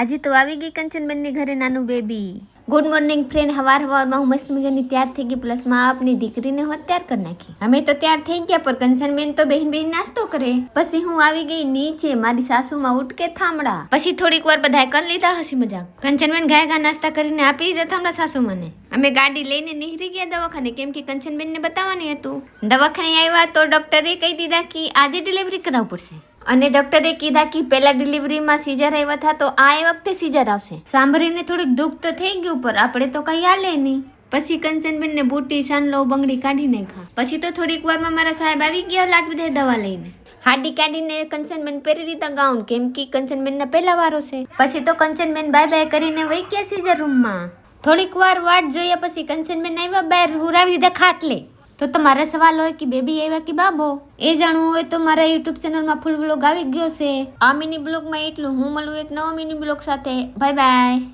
આજે તો આવી ગઈ કંચનબેનની ઘરે નાનું બેબી ગુડ મોર્નિંગ ફ્રેન્ડ હવાર હવારમાં હું મસ્ત મજાની તૈયાર થઈ ગઈ. પ્લસમાં આપની દીકરીને હું તૈયાર કરી નાખી. અમે તો તૈયાર થઈ ગયા પર કંચનબેન તો બહેન બહેન નાસ્તો કરે. પછી હું આવી ગઈ નીચે, મારી સાસુમાં ઉટકે થાંભળા પછી થોડીક વાર બધાએ કરી લીધા હસી મજાક. કંચનબેન ગાય ગા નાસ્તા કરીને આપી દીધા થામડા સાસુ મને અમે ગાડી લઈને નીકળી ગયા દવાખાને, કેમ કે કંચનબેનને બતાવવાની હતું. દવાખાને આવ્યા તો ડોક્ટરે કહી દીધા કે આજે ડિલિવરી કરાવવું પડશે. અને ડોક્ટરે કીધા કે પહેલા ડિલિવરીમાં સીઝર આવ્યા હતા, તો આ એ વખતે સીઝર આવશે. સાંભળીને થોડીક દુઃખ તો થઈ ગયું પર આપણે તો કંઈ હાલે નહીં. પછી કંચનબેનને બુટી, સાનલો, બંગડી કાઢી નાખ્યા. પછી તો થોડીક વારમાં મારા સાહેબ આવી ગયા લાટ બધે દવા લઈને. હાડી કાઢીને કંચનબેન પહેરી લીધા ગાઉન, કેમ કે કંચનબેનના પહેલા વારો છે. પછી તો કંચનબેન બાય બાય કરીને વહી ગયા સીઝર રૂમમાં. થોડીક વાર વાટ જોયા પછી કંચનબેન આવ્યા બહાર હુરાવી દીધા ખાટલે. તો તમારા સવાલ હોય કે બેબી આવ્યા કે બાબો? એ જાણવું હોય તો મારા યુટ્યુબ ચેનલમાં ફૂલ બ્લોગ આવી ગયો છે. આ મિની બ્લોગમાં એટલું હું મળું એક નવા મિની બ્લોગ સાથે. Bye bye